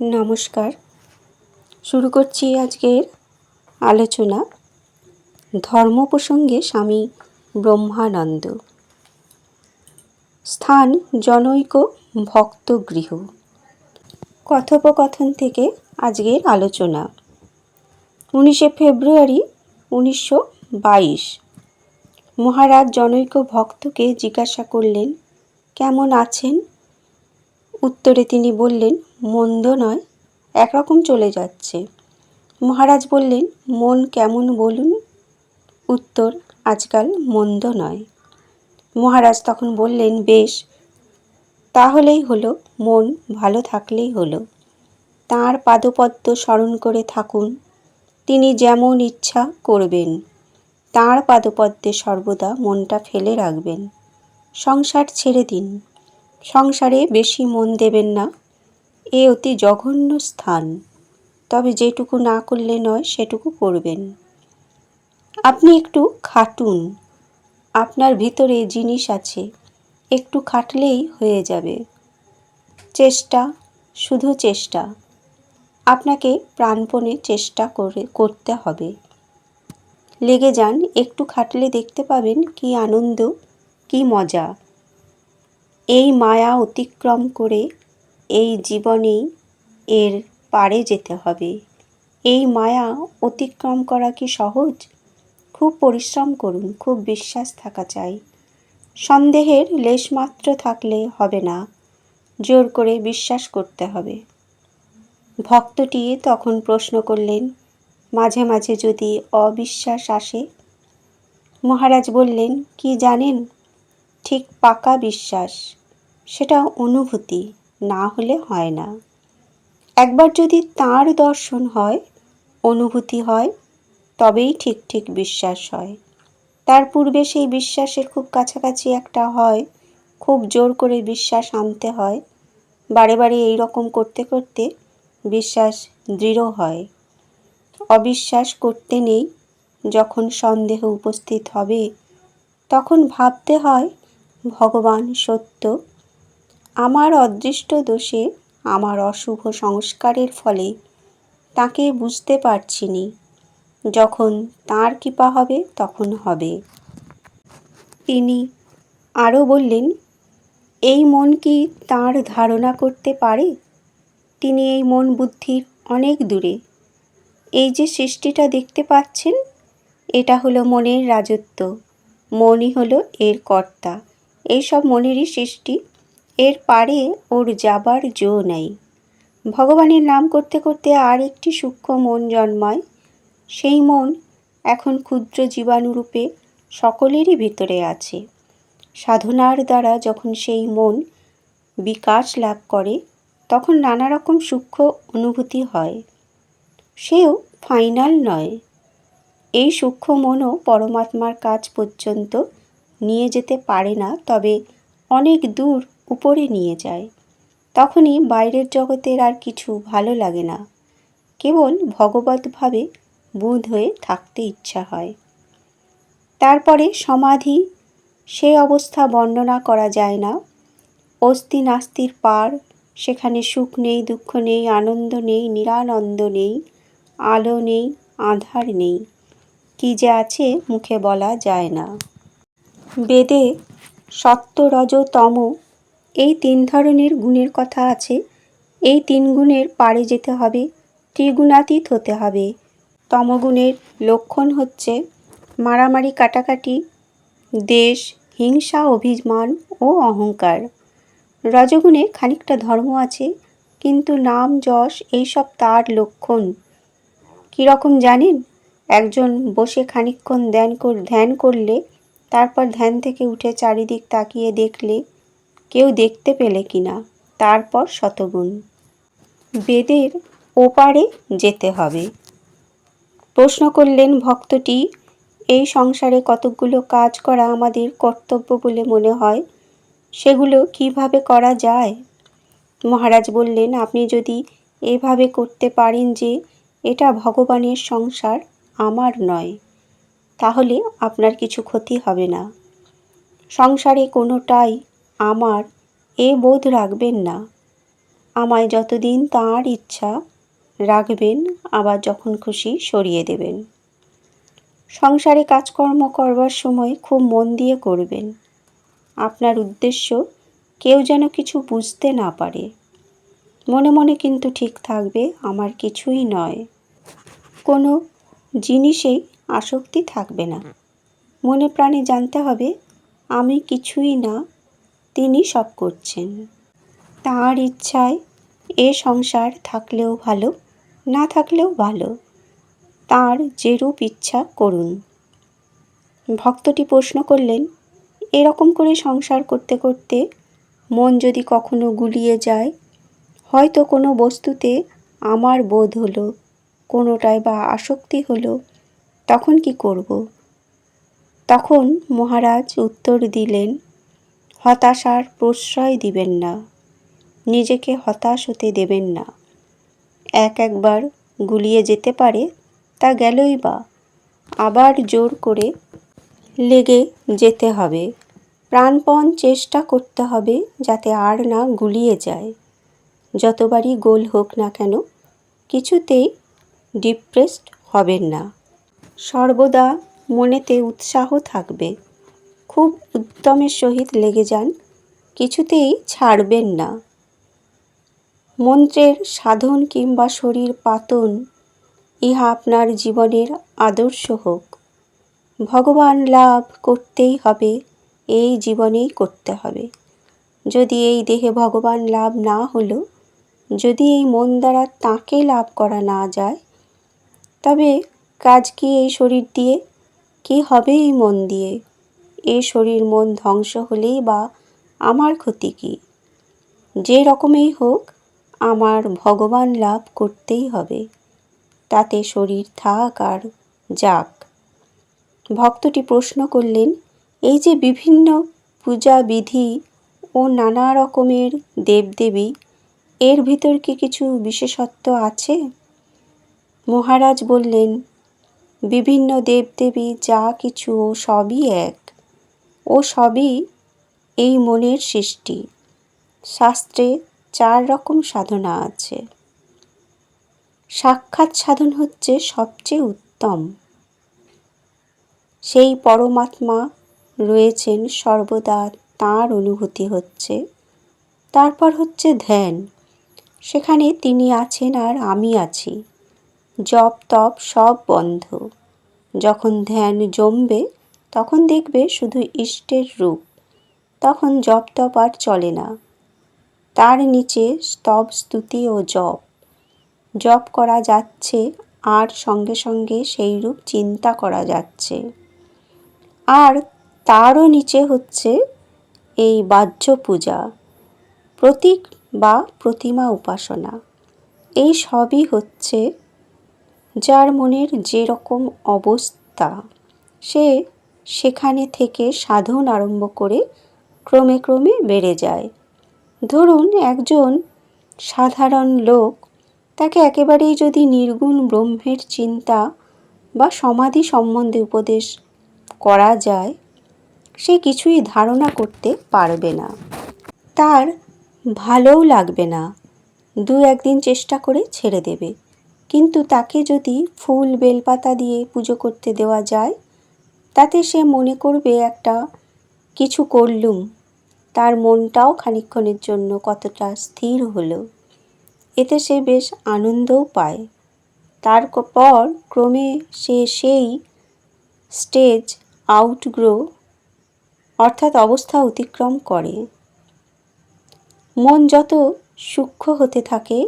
নমস্কার। শুরু করছি আজকের আলোচনা ধর্ম প্রসঙ্গে স্বামী ব্রহ্মানন্দ। স্থান জনৈক ভক্তগৃহ। কথোপকথন থেকে আজকের আলোচনা। উনিশে ফেব্রুয়ারি উনিশশো বাইশ। মহারাজ জনৈক ভক্তকে জিজ্ঞাসা করলেন, কেমন আছেন? উত্তরে তিনি বললেন, মন্দ নয়, একরকম চলে যাচ্ছে। মহারাজ বললেন, মন কেমন বলুন? উত্তর, আজকাল মন্দ নয়। মহারাজ তখন বললেন, বেশ, তাহলেই হলো, মন ভালো থাকলেই হলো। তাঁর পাদপদ্ম স্মরণ করে থাকুন, তিনি যেমন ইচ্ছা করবেন, তাঁর পাদপদ্মে সর্বদা মনটা ফেলে রাখবেন। সংসার ছেড়ে দিন। সংসারে বেশি মন দেবেন না। এ অতি জঘন্য স্থান। তবে যেটুকু না করলে নয়, সেটুকু করবেন। আপনি একটু খাটুন। আপনার ভিতরে জিনিস আছে, একটু খাটলেই হয়ে যাবে। চেষ্টা, শুধু চেষ্টা। আপনাকে প্রাণপণে চেষ্টা করে, করতে হবে। লেগে যান, একটু খাটলে দেখতে পাবেন কি আনন্দ, কি মজা। এই মায়া অতিক্রম করে এই জীবনেই এর পারে যেতে হবে। এই মায়া অতিক্রম করা কি সহজ? খুব পরিশ্রম করুন, খুব বিশ্বাস থাকা চাই। সন্দেহের লেশমাত্র থাকলে হবে না, জোর করে বিশ্বাস করতে হবে। ভক্তটি তখন প্রশ্ন করলেন, মাঝে মাঝে যদি অবিশ্বাস আসে? মহারাজ বললেন, কি জানেন? ঠিক পাকা বিশ্বাস, সেটা অনুভূতি, না হলে হয় না। একবার যদি তার দর্শন হয়, অনুভূতি হয়, তবেই ঠিক ঠিক বিশ্বাস হয়। তার পূর্বে সেই বিশ্বাসের খুব কাছাকাছি একটা হয়, খুব জোর করে বিশ্বাস আনতে হয়। বারে বারে এই রকম করতে করতে বিশ্বাস দৃঢ় হয়। অবিশ্বাস করতে নেই, যখন সন্দেহ উপস্থিত হবে, তখন ভাবতে হয় ভগবান সত্য। আমার অদৃষ্ট দোষে আমার অশুভ সংস্কারের ফলে তাকে বুঝতে পারছি নি। যখন তাঁর কৃপা হবে, তখন হবে। তিনি আরও বললেন, এই মন কি তাঁর ধারণা করতে পারে? তিনি এই মন বুদ্ধির অনেক দূরে। এই যে সৃষ্টিটা দেখতে পাচ্ছেন, এটা হলো মনের রাজত্ব। মনই হলো এর কর্তা। এইসব মনেরই সৃষ্টি। এর পারে ওর যাবার জো নেই। ভগবানের নাম করতে করতে আর একটি সূক্ষ্ম মন জন্মায়। সেই মন এখন ক্ষুদ্র জীবাণুরূপে সকলেরই ভিতরে আছে। সাধনার দ্বারা যখন সেই মন বিকাশ লাভ করে, তখন নানা রকম সূক্ষ্ম অনুভূতি হয়। সেও ফাইনাল নয়। এই সূক্ষ্ম মনও পরমাত্মার কাজ পর্যন্ত নিয়ে যেতে পারে না, তবে অনেক দূর উপরে নিয়ে যায়। তখনই বাইরের জগতের আর কিছু ভালো লাগে না। কেবল ভগবতভাবে বুধ হয়ে থাকতে ইচ্ছা হয়। তারপরে সমাধি, সে অবস্থা বর্ণনা করা যায় না। অস্থি নাস্তির পার, সেখানে সুখ নেই, দুঃখ নেই, আনন্দ নেই, নিরানন্দ নেই, আলো নেই, আধার নেই। কী যে আছে মুখে বলা যায় না। বেদে সত্য রজ তম এই তিন ধরনের গুণের কথা আছে। এই তিন গুণের পারে যেতে হবে, ত্রিগুণাতীত হতে হবে। তমগুণের লক্ষণ হচ্ছে মারামারি কাটাকাটি, দেশ, হিংসা, অভিমান ও অহংকার। রজগুণে খানিকটা ধর্ম আছে, কিন্তু নাম, যশ এইসব তার লক্ষণ। কীরকম জানেন? একজন বসে খানিকক্ষণ ধ্যান ধ্যান করলে তারপর ধ্যান থেকে উঠে চারিদিক তাকিয়ে দেখলে কেউ দেখতে পেলে কিনা। তারপর শতগুণ। বেদের ওপারে যেতে হবে। প্রশ্ন করলেন ভক্তটি, এই সংসারে কতকগুলো কাজ করা আমাদের কর্তব্য বলে মনে হয়? সেগুলো কীভাবে করা যায়? মহারাজ বললেন, আপনি যদি এভাবে করতে পারেন যে, এটা ভগবানের সংসার, আমার নয়। তাহলে আপনার কিছু ক্ষতি হবে না। সংসারে কোনোটাই আমার এ বোধ রাখবেন না। আমায় যতদিন তাঁর ইচ্ছা রাখবেন, আবার যখন খুশি সরিয়ে দেবেন। সংসারে কাজকর্ম করবার সময় খুব মন দিয়ে করবেন। আপনার উদ্দেশ্য কেউ যেন কিছু বুঝতে না পারে। মনে মনে কিন্তু ঠিক থাকবে, আমার কিছুই নয়। কোনো জিনিসেই আসক্তি থাকবে না। মনে প্রাণে জানতে হবে, আমি কিছুই না, তিনি সব করছেন। তাঁর ইচ্ছায় এ সংসার থাকলেও ভালো, না থাকলেও ভালো। তাঁর যেরূপ ইচ্ছা করুন। ভক্তটি প্রশ্ন করলেন, এরকম করে সংসার করতে করতে মন যদি কখনো গুলিয়ে যায়, হয়তো কোনো বস্তুতে আমার বোধ হলো কোনোটায় বা আসক্তি হলো তখন কি করব? তখন মহারাজ উত্তর দিলেন, হতাশার প্রশ্রয় দিবেন না, নিজেকে হতাশ হতে দেবেন না। এক একবার গুলিয়ে যেতে পারে তা গেলই বা, আবার জোর করে লেগে যেতে হবে। প্রাণপণ চেষ্টা করতে হবে যাতে আর না গুলিয়ে যায়। যতবারই গোল হোক না কেন, কিছুতেই ডিপ্রেসড হবেন না। সর্বদা মনেতে উৎসাহ থাকবে। খুব উদ্যমের সহিত লেগে যান, কিছুতেই ছাড়বেন না। মন্ত্রের সাধন কিংবা শরীর পাতন, ইহা আপনার জীবনের আদর্শ হোক। ভগবান লাভ করতেই হবে, এই জীবনেই করতে হবে। যদি এই দেহে ভগবান লাভ না হলো, যদি এই মন দ্বারা তাঁকে লাভ করা না যায়, তবে কাজ কি এই শরীর দিয়ে? কি হবে এই মন দিয়ে? এ শরীর মন ধ্বংস হলেই বা আমার ক্ষতি কি? যে রকমেই হোক, আমার ভগবান লাভ করতেই হবে। তাতে শরীর থাক আর যাক। ভক্তটি প্রশ্ন করলেন, এই যে বিভিন্ন পূজা বিধি ও নানা রকমের দেবদেবী, এর ভিতর কি কিছু বিশেষত্ব আছে? মহারাজ বললেন বিভিন্ন দেবদেবী যা কিছু, ও সবই এক। ও সবই এই মনের সৃষ্টি। শাস্ত্রে চার রকম সাধনা আছে। সাক্ষাৎ সাধন হচ্ছে সবচেয়ে উত্তম। সেই পরমাত্মা রয়েছেন, সর্বদা তাঁর অনুভূতি হচ্ছে। তারপর হচ্ছে ধ্যান। সেখানে তিনি আছেন আর আমি আছি। জপ তপ সব বন্ধ। যখন ধ্যান জমবে, তখন দেখবে শুধু ইষ্টের রূপ। তখন জপ তপ আর চলে না। তার নিচে স্তব, স্তুতি ও জপ। জপ করা যাচ্ছে, আর সঙ্গে সঙ্গে সেই রূপ চিন্তা করা যাচ্ছে। আর তারও নিচে হচ্ছে এই বাহ্য পূজা, প্রতীক বা প্রতিমা উপাসনা। এই সবই হচ্ছে যার মনের যেরকম অবস্থা, সে সেখানে থেকে সাধন আরম্ভ করে ক্রমে ক্রমে বেড়ে যায়। ধরুন একজন সাধারণ লোক, তাকে একেবারেই যদি নির্গুণ ব্রহ্মের চিন্তা বা সমাধি সম্বন্ধে উপদেশ করা যায়, সে কিছুই ধারণা করতে পারবে না। তার ভালোও লাগবে না। দু একদিন চেষ্টা করে ছেড়ে দেবে। কিন্তু তাকে যদি ফুল বেলপাতা দিয়ে পুজো করতে দেওয়া যায়, তাতে সে মনে করবে একটা কিছু করলুম। তার মনটাও খানিক্ষণের জন্য কতটা স্থির হলো। এতে সে বেশ আনন্দও পায়। তারপর ক্রমে সে সেই স্টেজ আউটগ্রো, অর্থাৎ অবস্থা অতিক্রম করে। মন যত সূক্ষ্ম হতে থাকে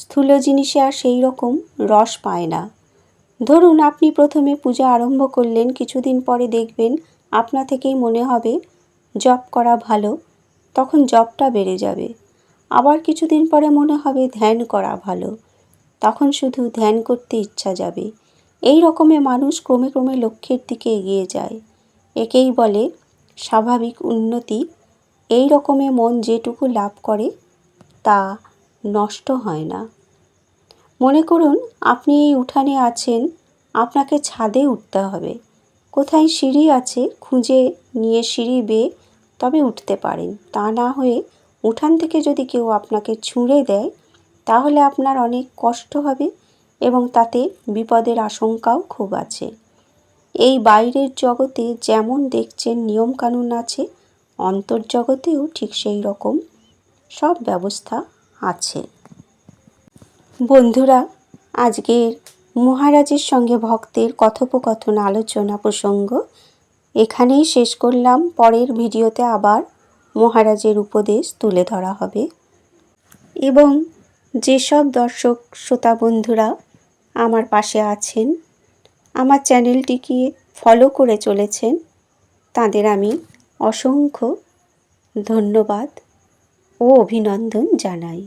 স্থূল জিনিসে আর সেই রকম রস পায় না। ধরুন, আপনি প্রথমে পূজা আরম্ভ করলেন, কিছুদিন পরে দেখবেন আপনা থেকেই মনে হবে, জপ করা ভালো, তখন জপটা বেড়ে যাবে। আবার কিছুদিন পরে মনে হবে ধ্যান করা ভালো, তখন শুধু ধ্যান করতে ইচ্ছা যাবে। এই রকমে মানুষ ক্রমে ক্রমে লক্ষ্যের দিকে এগিয়ে যায়। একেই বলে স্বাভাবিক উন্নতি। এই রকমে মন যেটুকু লাভ করে, তা নষ্ট হয় না। মনে করুন, আপনি এই উঠানে আছেন, আপনাকে ছাদে উঠতে হবে। কোথায় সিঁড়ি আছে খুঁজে নিয়ে সিঁড়ি বেয়ে তবে উঠতে পারেন। তা না হয়ে উঠান থেকে যদি কেউ আপনাকে ছুঁড়ে দেয়, তাহলে আপনার অনেক কষ্ট হবে এবং তাতে বিপদের আশঙ্কাও খুব আছে। এই বাইরের জগতে যেমন দেখছেন নিয়মকানুন আছে, অন্তর্জগতেও ঠিক সেই রকম। সব ব্যবস্থা আছে। বন্ধুরা, আজকের মহারাজের সঙ্গে ভক্তের কথোপকথন আলোচনা প্রসঙ্গ এখানেই শেষ করলাম। পরের ভিডিওতে আবার মহারাজের উপদেশ তুলে ধরা হবে। এবং যেসব দর্শক, শ্রোতা বন্ধুরা আমার পাশে আছেন, আমার চ্যানেলটিকে ফলো করে চলেছেন, তাদের আমি অসংখ্য ধন্যবাদ। ও অভিনন্দন জানাই।